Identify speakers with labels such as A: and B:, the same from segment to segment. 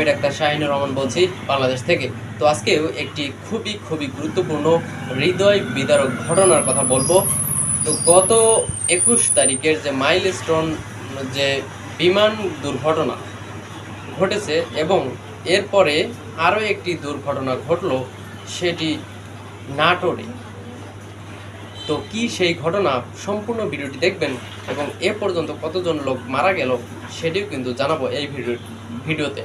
A: আমি ডাক্তার শাহিনুর রহমান বলছি বাংলাদেশ থেকে। তো আজকেও একটি খুবই খুবই গুরুত্বপূর্ণ হৃদয় বিদারক ঘটনার কথা বলব। তো গত একুশ তারিখের যে মাইলস্টোন, যে বিমান দুর্ঘটনা ঘটেছে এবং এরপরে আরও একটি দুর্ঘটনা ঘটলো সেটি নাটোরে। তো কি সেই ঘটনা সম্পূর্ণ ভিডিওটি দেখবেন এবং এ পর্যন্ত কতজন লোক মারা গেল সেটিও কিন্তু জানাব এই ভিডিও, ভিডিওতে।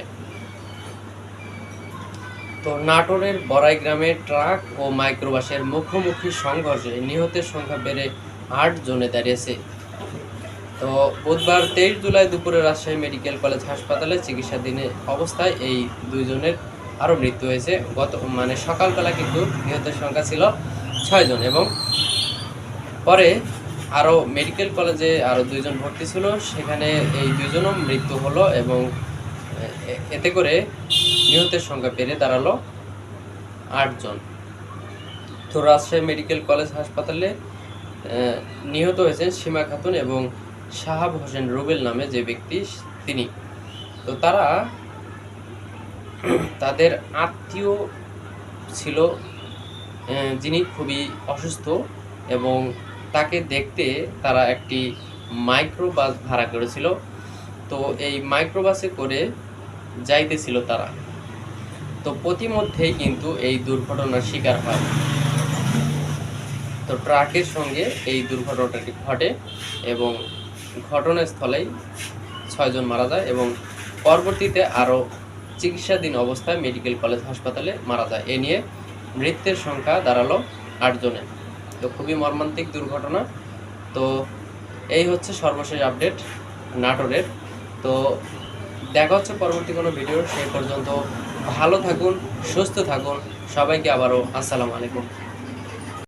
A: তো নাটোরের বড়াই গ্রামে ট্রাক ও মাইক্রোবাসের মুখোমুখি সংঘর্ষে নিহতের সংখ্যা বেড়ে আট জনে দাঁড়িয়েছে। তো বুধবার তেইশ জুলাই দুপুরে রাজশাহী মেডিকেল কলেজ হাসপাতালে চিকিৎসাধীন অবস্থায় এই দুইজনের আরও মৃত্যু হয়েছে। গত মানে সকালবেলা কিন্তু নিহতের সংখ্যা ছিল ছয়জন এবং পরে আরও মেডিকেল কলেজে আরও দুইজন ভর্তি ছিল। সেখানে এই দুজনও মৃত্যু হলো এবং এতে করে নিহতের সংখ্যা বেড়ে দাঁড়াল আটজন। তো রাজশাহী মেডিকেল কলেজ হাসপাতালে নিহত হয়েছেন সীমা খাতুন এবং শাহাব হোসেন রুবেল নামে যে ব্যক্তি, তিনি। তো তারা তাদের আত্মীয় ছিল যিনি খুবই অসুস্থ এবং তাকে দেখতে তারা একটি মাইক্রোবাস ভাড়া করেছিল। তো এই মাইক্রোবাসে করে যাইতেছিল তারা। তো প্রতিমধ্যেই কিন্তু এই দুর্ঘটনার শিকার হয়। তো ট্রাকের সঙ্গে এই দুর্ঘটনাটি ঘটে এবং ঘটনাস্থলেই ছয়জন মারা যায় এবং পরবর্তীতে আরও চিকিৎসাধীন অবস্থায় মেডিকেল কলেজ হাসপাতালে মারা যায়। এ নিয়ে মৃত্যুর সংখ্যা দাঁড়াল আটজনে তো খুবই মর্মান্তিক দুর্ঘটনা। তো এই হচ্ছে সর্বশেষ আপডেট নাটোরের তো দেখা হচ্ছে পরবর্তী কোনো ভিডিও সেই পর্যন্ত ভালো থাকুন, সুস্থ থাকুন, সবাইকে আবারও আসসালামু আলাইকুম।